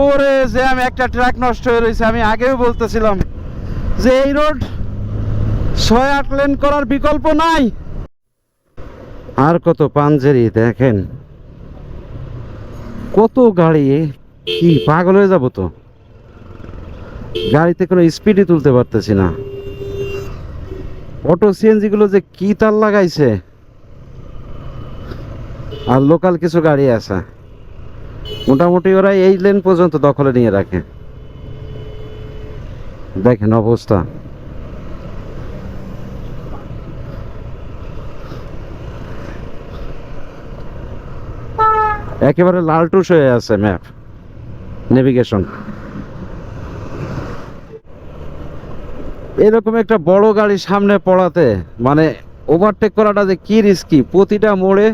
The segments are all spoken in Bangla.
ওরে যে আমি একটা ট্রাক নষ্ট হয়ে রয়েছে, আমি আগেও বলতেছিলাম যে এই রোড ছয় আট লেন করার বিকল্প নাই। আর কত পাঞ্জেরি দেখেন, কত গাড়ি, কি পাগল হয়ে যাব তো। গাড়িতে কোনো স্পিডই তুলতে পারতেছি না। অটো সিএনজি গুলো যে কি তার লাগাইছে। আর লোকাল কিছু গাড়ি আছে। মোটামুটি ওরা এই লেন পর্যন্ত দখলে নিয়ে রাখে। দেখেন অবস্থা। একেবারে লালটুস হয়ে আছে ম্যাপ নেভিগেশন এরকম একটা বড় গাড়ি সামনে পড়াতে মানে ওভারটেক করাটা যে কি রিস্কি প্রতিটা মোড়ে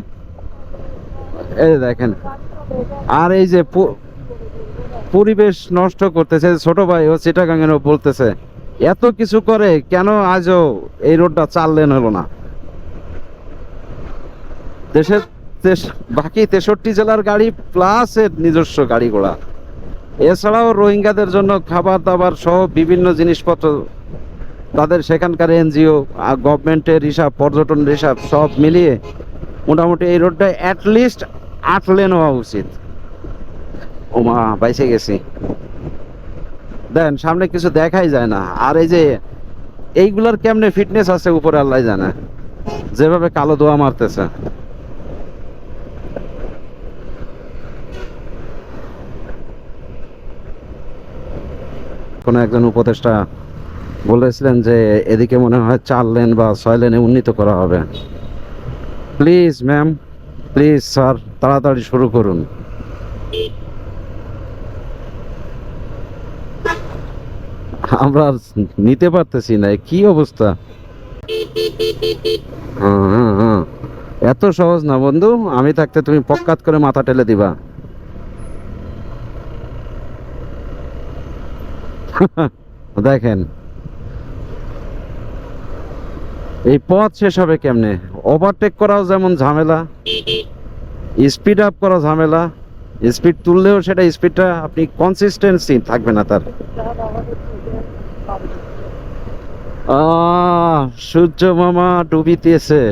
এই দেখেন। আর এই যে পরিবেশ নষ্ট করতেছে, ছোট ভাই ও চিটাগাঙ্গের বলতেছে, এত কিছু করে কেন আজও এই রোডটা চার লেন হলো না? দেশের বাকি তেষট্টি জেলার গাড়ি প্লাস এর নিজস্ব গাড়ি ঘোড়া এছাড়াও রোহিঙ্গাদের জন্য খাবার দাবার সহ বিভিন্ন জিনিসপত্র তাদের সেখানকার এনজিও গভর্নমেন্টের হিসাব পর্যটনের হিসাব সব মিলিয়ে মোটামুটি এই রোডটা অ্যাটলিস্ট আট লেন হওয়া উচিত। ও মা বাইসে গেছি। দেন, সামনে কিছু দেখাই যায় না। আর এই যে, এইগুলার কেমনে ফিটনেস আছে উপরে আল্লাহ জানে। যেভাবে কালো দোয়া মারতেছে। কোনো একজন উপদেষ্টা বলেছিলেন যে, এদিকে মনে হয় চার লেন বা ছয় লেনে উন্নীত করা হবে। Please, ma'am. প্লিজ স্যার, তাড়াতাড়ি শুরু করুন। আমরা নিতে পারতেছি না কি অবস্থা। এত সহজ না বন্ধু, আমি থাকতে তুমি পক্কাত করে মাথা টেলে দিবা। দেখেন এই পথ শেষ হবে কেমনে? ওভারটেক করাও যেমন ঝামেলা স্পিড আপ করা ঝামেলা স্পিড তুললেও সেটা স্পিডটা আপনি কনসিস্টেন্সি থাকবে না তার। সূর্য মামা ডুবিতেছে।